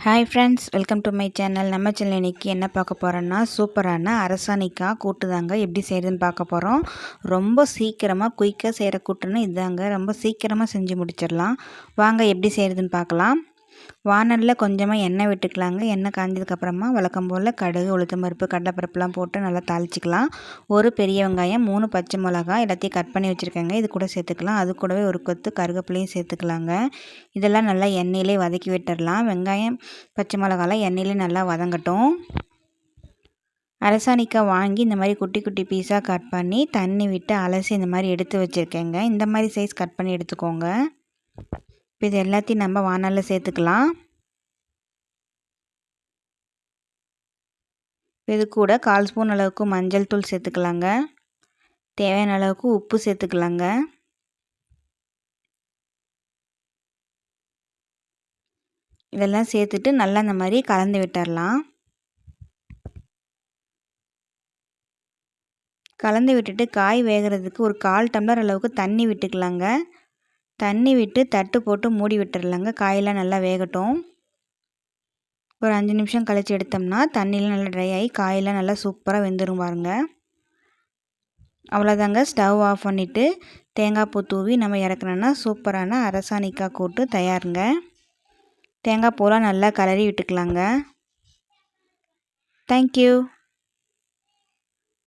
Hi friends welcome to my channel நம்ம channel இன்றைக்கி என்ன பார்க்க போகிறோன்னா சூப்பரான அரசாணிக்காய் கூட்டு தாங்க எப்படி செய்கிறதுன்னு பார்க்க போகிறோம் ரொம்ப சீக்கிரமாக குயிக்காக செய்கிற கூட்டுன்னு இதுதாங்க ரொம்ப சீக்கிரமாக செஞ்சு முடிச்சிடலாம். வாங்க எப்படி செய்கிறதுன்னு பார்க்கலாம். வானலில் கொஞ்சமாக எண்ணெய் விட்டுக்கலாங்க. எண்ணெய் காய்ஞ்சதுக்கப்புறமா வழக்கம் போல் கடுகு உளுத்தம் பருப்பு கடலைப்பருப்புலாம் போட்டு நல்லா தாளிச்சிக்கலாம். ஒரு பெரிய வெங்காயம் மூணு பச்சை மிளகா எல்லாத்தையும் கட் பண்ணி வச்சுருக்கேங்க. இது கூட சேர்த்துக்கலாம். அது கூடவே ஒரு கொத்து கருகப்பிலையும் சேர்த்துக்கலாங்க. இதெல்லாம் நல்லா எண்ணெயிலே வதக்கி விட்டுடலாம் வெங்காயம் பச்சை மிளகாலாம் எண்ணெயிலே நல்லா வதங்கட்டும். அரசாணிக்காய் வாங்கி இந்த மாதிரி குட்டி குட்டி பீஸாக கட் பண்ணி தண்ணி விட்டு அலசி இந்த மாதிரி எடுத்து வச்சுருக்கேங்க. இந்த மாதிரி சைஸ் கட் பண்ணி எடுத்துக்கோங்க. இப்போ இது எல்லாத்தையும் நம்ம வானலில் சேர்த்துக்கலாம். இது கூட கால் ஸ்பூன் அளவுக்கு மஞ்சள் தூள் சேர்த்துக்கலாங்க. தேவையான அளவுக்கு உப்பு சேர்த்துக்கலாங்க. இதெல்லாம் சேர்த்துட்டு நல்லா இந்த மாதிரி கலந்து விட்டுடலாம் கலந்து விட்டுட்டு காய் வேகிறதுக்கு ஒரு கால் டம்ளர் அளவுக்கு தண்ணி விட்டுக்கலாங்க. தண்ணி விட்டு தட்டு போட்டு மூடி விட்டுறலாங்க. காயெல்லாம் நல்லா வேகட்டும். ஒரு அஞ்சு நிமிஷம் கழித்து எடுத்தோம்னா தண்ணியெலாம் நல்லா ட்ரை ஆகி காயெல்லாம் நல்லா சூப்பராக வெந்துடும் பாருங்க. அவ்வளோதாங்க ஸ்டவ் ஆஃப் பண்ணிவிட்டு தேங்காய் பூ தூவி நம்ம இறக்குனோன்னா சூப்பரான அரசாணிக்காய் கூட்டு தயாருங்க. தேங்காய் பூலாம் நல்லா கலரி விட்டுக்கலாங்க. தேங்க்யூ